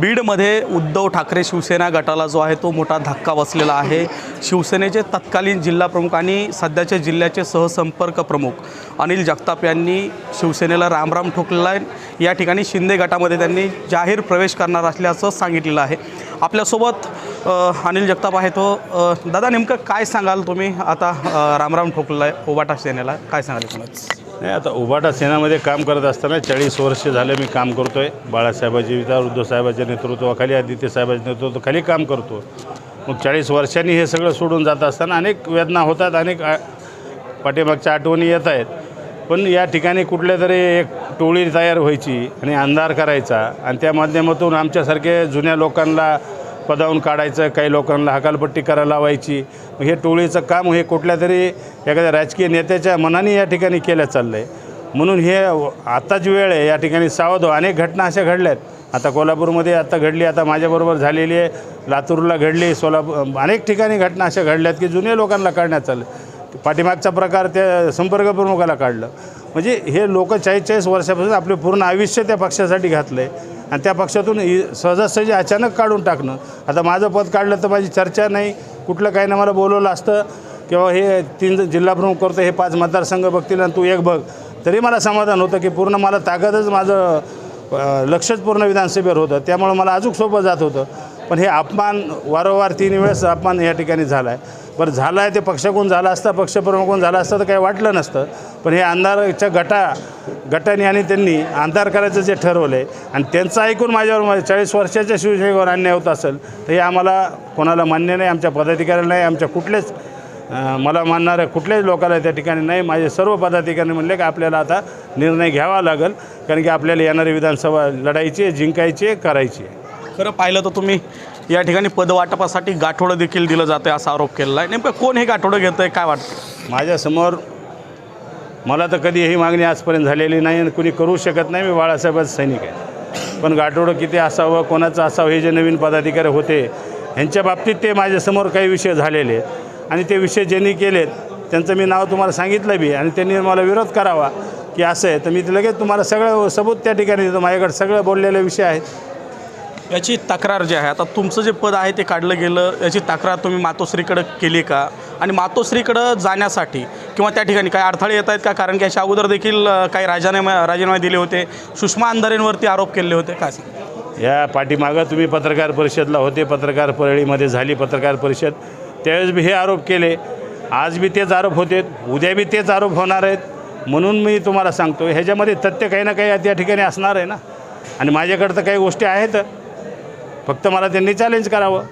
बीडमध्ये उद्धव ठाकरे शिवसेना गटाला जो आहे तो मोठा धक्का बसलेला आहे. शिवसेनेचे तत्कालीन जिल्हाप्रमुख आणि सध्याचे जिल्ह्याचे सहसंपर्क प्रमुख अनिल जगताप यांनी शिवसेनेला रामराम ठोकलेला आहे या ठिकाणी शिंदे गटामध्ये त्यांनी जाहीर प्रवेश करणार असल्याचं सांगितलेलं आहे. आपल्यासोबत अनिल जगताप आहे तो. दादा नेमकं काय सांगाल तुम्ही? आता रामराम ठोकलेला आहे ओबाटा सेनेला. काय सांगाल तुम्हाला नाही आता उभाटा सेनामध्ये काम करत असताना चाळीस वर्ष झालं मी काम करतो आहे बाळासाहेबाची विचार उद्धवसाहेबांच्या नेतृत्वाखाली आदित्य साहेबाच्या नेतृत्वाखाली काम करतो. मग चाळीस वर्षांनी हे सगळं सोडून जात असताना अनेक वेदना होतात अनेक पाठीमागच्या आठवणी येत आहेत. पण या ठिकाणी कुठल्या तरी एक टोळी तयार व्हायची आणि अंधार करायचा आणि त्या माध्यमातून आमच्यासारखे जुन्या लोकांना पदावून काढायचं काही लोकांना हकालपट्टी करायला लावायची. मग हे टोळीचं काम हे कुठल्या तरी एखाद्या राजकीय नेत्याच्या मनाने या ठिकाणी केलं चाललं आहे म्हणून हे आत्ताच वेळ आहे या ठिकाणी सावध अनेक घटना अशा घडल्या आहेत आता कोल्हापूरमध्ये आता घडली आता माझ्याबरोबर झालेली आहे. लातूरला घडली सोलापूर अनेक ठिकाणी घटना अशा घडल्यात की जुन्या लोकांना काढण्यात चाललं पाठीमागचा प्रकार त्या संपर्क प्रमुखाला काढलं. म्हणजे हे लोक चाळीस चाळीस वर्षापासून आपले पूर्ण आयुष्य त्या पक्षासाठी घातलं आहे आणि त्या पक्षातून इ- सहजासहजी अचानक काढून टाकणं. आता माझं पद काढलं तर माझी चर्चा नाही. कुठलं काही ना मला बोलवलं असतं. किंवा हे तीन जिल्हाप्रमुख करतो हे पाच मतदारसंघ बघतील आणि तू एक बघ. तरी मला समाधान होतं की पूर्ण मला ताकदच माझं लक्षच पूर्ण विधानसभेवर होतं. त्यामुळं मला अजून सोपं जात होतं. पण हे अपमान वारंवार तीन वेळेस अपमान या ठिकाणी झाला आहे बरं झालं आहे ते पक्षाकडून झालं असता पक्षप्रमुखून झाला असतं तर काही वाटलं नसतं. पण हे अंधारच्या गटा गटाने आणि त्यांनी अंधार करायचं जे ठरवलं आहे. आणि त्यांचं ऐकून माझ्यावर माझ्या चाळीस वर्षाच्या शिवसेनेवर अन्याय होत असेल तर हे आम्हाला कोणाला मान्य नाही आमच्या पदाधिकाऱ्याला नाही आमच्या कुठलेच मला मानणाऱ्या कुठल्याच लोकांना त्या ठिकाणी नाही. माझे सर्व पदाधिकारी म्हणले की आपल्याला आता निर्णय घ्यावा लागेल कारण की आपल्याला येणारी विधानसभा लढायची आहे, जिंकायची आहे, करायची आहे. खरं पाहिलं तर तुम्ही या ठिकाणी पदवाटपासाठी गाठोडं देखील दिलं जातं असा आरोप केलेला आहे. नेमकं कोण हे गाठोडं घेतं आहे काय वाटतं? माझ्यासमोर मला तर कधी ही मागणी आजपर्यंत झालेली नाही आणि कुणी करू शकत नाही. मी बाळासाहेबाचं सैनिक आहे. पण गाठोडं किती असावं कोणाचं असावं हे जे नवीन पदाधिकारी होते ह्यांच्या बाबतीत ते माझ्यासमोर काही विषय झालेले आहेत. आणि ते विषय ज्यांनी केलेत त्यांचं मी नाव तुम्हाला सांगितलं बी. आणि त्यांनी मला विरोध करावा की असं आहे. तर मी लगेच तुम्हाला सगळं सबूत त्या ठिकाणी देतो. माझ्याकडे सगळं बोललेले विषय आहेत. याची तक्रार जी आहे आता तुमचं जे पद आहे ते काढलं गेलं याची तक्रार तुम्ही मातोश्रीकडं केली का? आणि मातोश्रीकडं जाण्यासाठी किंवा त्या ठिकाणी काही अडथळे येत आहेत का? कारण की अशा अगोदर देखील काही राजीनामे राजीनामे दिले होते. सुषमा अंधारेंवरती आरोप केले होते. काय या पाठीमागं तुम्ही पत्रकार परिषदला होते. पत्रकार परळीमध्ये झाली पत्रकार परिषद. त्यावेळेस बी हे आरोप केले. आज बी तेच आरोप होते. उद्या बी तेच आरोप होणार आहेत. म्हणून मी तुम्हाला सांगतो ह्याच्यामध्ये तथ्य काही ना काही त्या ठिकाणी असणार आहे ना. आणि माझ्याकडं तर काही गोष्टी आहेत. फक्त मला त्यांनी चॅलेंज करावं.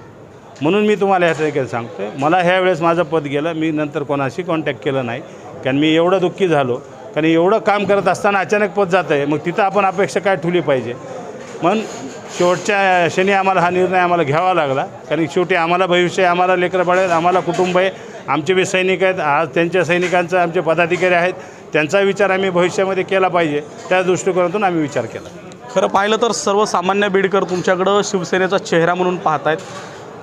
म्हणून मी तुम्हाला ह्या ठिकाणी सांगतो आहे मला ह्या वेळेस माझं पद गेलं. मी नंतर कोणाशी कॉन्टॅक्ट केलं नाही. कारण मी एवढं दुःखी झालो. कारण एवढं काम करत असताना अचानक पद जातं आहे मग तिथं आपण अपेक्षा काय ठेवली पाहिजे? मग शेवटच्या क्षणी आम्हाला हा निर्णय आम्हाला घ्यावा लागला. कारण शेवटी आम्हाला भविष्य आम्हाला लेकरं बाळ आम्हाला कुटुंब आहे. आमचे बी सैनिक आहेत. आज त्यांच्या सैनिकांचं आमचे पदाधिकारी आहेत. त्यांचा विचार आम्ही भविष्यामध्ये केला पाहिजे. त्या दृष्टिकोनातून आम्ही विचार केला. खरं पाहिलं तर सर्वसामान्य बीडकर तुमच्याकडं शिवसेनेचा चेहरा म्हणून पाहत आहेत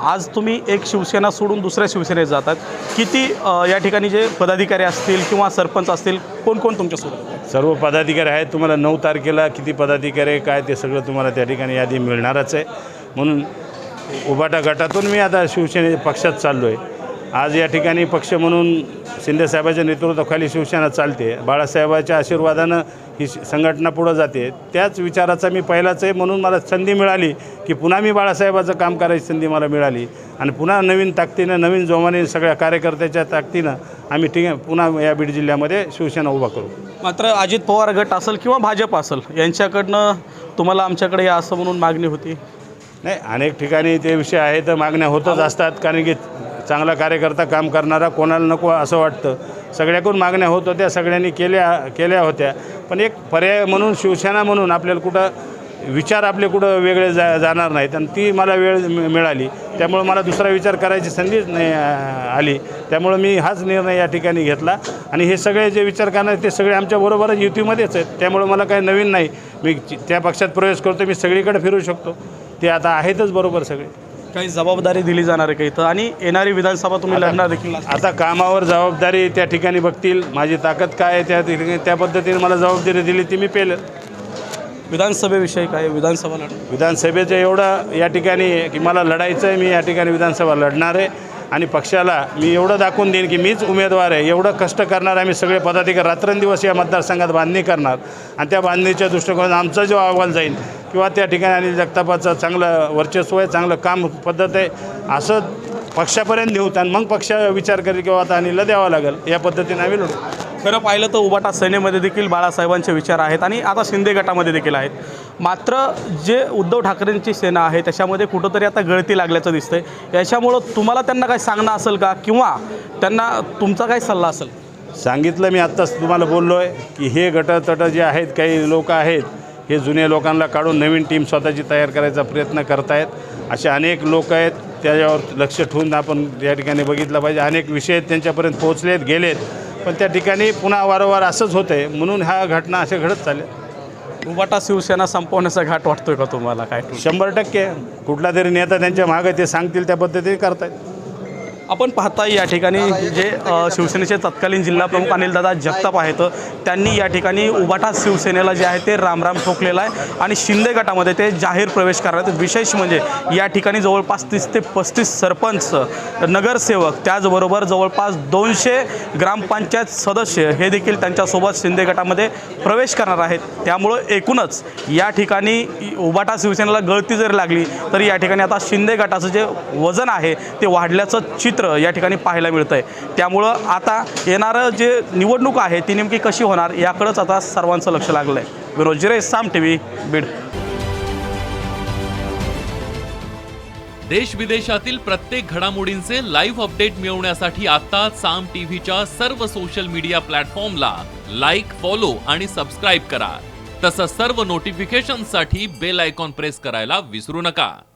आज तुम्ही एक शिवसेना सोडून दुसऱ्या शिवसेनेत जातात. किती या ठिकाणी जे पदाधिकारी असतील किंवा सरपंच असतील कोण कोण तुमच्यासोबत सर्व पदाधिकारी आहेत. तुम्हाला नऊ तारखेला किती पदाधिकारी काय ते सगळं तुम्हाला त्या ठिकाणी यादी मिळणारच आहे. म्हणून उभाटा गटातून मी आता शिवसेने पक्षात चाललो आहे आज या ठिकाणी पक्ष म्हणून शिंदेसाहेबाच्या नेतृत्वाखाली शिवसेना चालते. बाळासाहेबाच्या आशीर्वादानं ही संघटना पुढं जाते. त्याच विचाराचा मी पहिलाच आहे. म्हणून मला संधी मिळाली की पुन्हा मी बाळासाहेबाचं काम करायची संधी मला मिळाली. आणि पुन्हा नवीन ताकदीनं नवीन जोमाने सगळ्या कार्यकर्त्याच्या ताकदीनं आम्ही ठीक पुन्हा या बीड जिल्ह्यामध्ये शिवसेना उभा करू. मात्र अजित पवार गट असेल किंवा भाजप असेल यांच्याकडनं तुम्हाला आमच्याकडे या असं म्हणून मागणी होती? नाही अनेक ठिकाणी ते विषय आहे तर मागण्या होतच असतात. कारण की चांगला कार्यकर्ता काम करणारा कोणाला नको असं वाटतं. सगळ्याकडून मागण्या होत होत्या सगळ्यांनी केल्या केल्या होत्या. पण एक पर्याय म्हणून शिवसेना म्हणून आपल्याला कुठं विचार आपले कुठं वेगळे जा जाणार नाहीत. आणि ती मला वेळ मिळाली. त्यामुळं मला दुसरा विचार करायची संधीच नाही आली. त्यामुळं मी हाच निर्णय या ठिकाणी घेतला. आणि हे सगळे जे विचार करणार ते सगळे आमच्याबरोबरच युतीमध्येच आहेत. त्यामुळं मला काही नवीन नाही. मी त्या पक्षात प्रवेश करतो मी सगळीकडे फिरू शकतो. ते आता आहेतच बरोबर सगळे. काही जबाबदारी दिली जाणार आहे का इथं? आणि येणारी विधानसभा तुम्ही लढणार देखील. आता कामावर जबाबदारी त्या ठिकाणी बघतील. माझी ताकद काय आहे त्या ठिकाणी त्या पद्धतीने मला जबाबदारी दिली ती मी पेलं विधानसभेविषयी काय विधानसभा लढ विधानसभेचं एवढं या ठिकाणी की मला लढायचं आहे मी या ठिकाणी विधानसभा लढणार आहे. आणि पक्षाला मी एवढं दाखवून देईन की मीच उमेदवार आहे एवढं कष्ट करणार आम्ही सगळे पदाधिकारी रात्रंदिवस या मतदारसंघात बांधणी करणार. आणि त्या बांधणीच्या दृष्टिकोनात आमचा जो अहवाल जाईल किंवा त्या ठिकाणी आणि जगतापाचं चांगलं वर्चस्व आहे चांगलं काम पद्धत आहे असं पक्षापर्यंत नेऊत आणि मग पक्ष विचार करेल किंवा आता अनिलला द्यावं लागेल या पद्धतीने आम्ही लढू. खरं पाहिलं तर उबाटा सेनेमध्ये देखील बाळासाहेबांचे विचार आहेत आणि आता शिंदे गटामध्ये देखील आहेत. मात्र जे उद्धव ठाकरेंची सेना आहे त्याच्यामध्ये कुठंतरी आता गळती लागल्याचं दिसतंय. याच्यामुळं तुम्हाला त्यांना काही सांगणं असेल का? किंवा त्यांना तुमचा काय सल्ला असेल? सांगितलं मी आत्ताच तुम्हाला बोललो आहे की हे गटतट जे आहेत काही लोक आहेत हे जुन्या लोकांना काढून नवीन टीम स्वतःची तयार करायचा प्रयत्न करतायत. असे अनेक लोक आहेत त्याच्यावर लक्ष ठेवून आपण या ठिकाणी बघितलं पाहिजे. अनेक विषय आहेत त्यांच्यापर्यंत पोहोचलेत गेलेत. पण त्या ठिकाणी पुन्हा वारंवार असंच होतं आहे म्हणून ह्या घटना अशा घडत चालल्या. उबाटा शिवसेना संपवण्याचा घाट वाटतोय का तुम्हाला? काय? शंभर टक्के. कुठला तरी नेता त्यांच्या मागं ते सांगतील त्या पद्धतीने करतायत. आपण पाहता या ठिकाणी जे शिवसेनेचे तत्कालीन जिल्हा प्रमुख अनिलदादा जगताप आहेत त्यांनी या ठिकाणी उबाटा शिवसेनेला जे आहे ते रामराम ठोकलेला आहे आणि शिंदे गटामध्ये ते जाहीर प्रवेश करणार आहेत. विशेष म्हणजे या ठिकाणी जवळपास तीस ते पस्तीस सरपंच नगरसेवक त्याचबरोबर जवळपास दोनशे ग्रामपंचायत सदस्य हे देखील त्यांच्यासोबत शिंदे गटामध्ये प्रवेश करणार आहेत. त्यामुळं एकूणच या ठिकाणी उबाटा शिवसेनेला गळती जरी लागली तरी या ठिकाणी आता शिंदे गटाचं जे वजन आहे ते वाढल्याचं चित्र या ठिकाणी पाहायला मिळतं आहे त्यामुळं आता येणारं जे निवडणूक आहे ती नेमकी कशी होणार याकडंच आता सर्वांचं लक्ष लागलं आहे विनोद जिरे साम टी व्ही बीड. देश विदेशातील प्रत्येक घडामोडींचे लाईव्ह अपडेट मिळवण्यासाठी आता साम टीव्हीच्या सर्व सोशल मीडिया प्लॅटफॉर्मला लाईक फॉलो आणि सबस्क्राईब करा. तसंच सर्व नोटिफिकेशनसाठी बेल आयकॉन प्रेस करायला विसरू नका.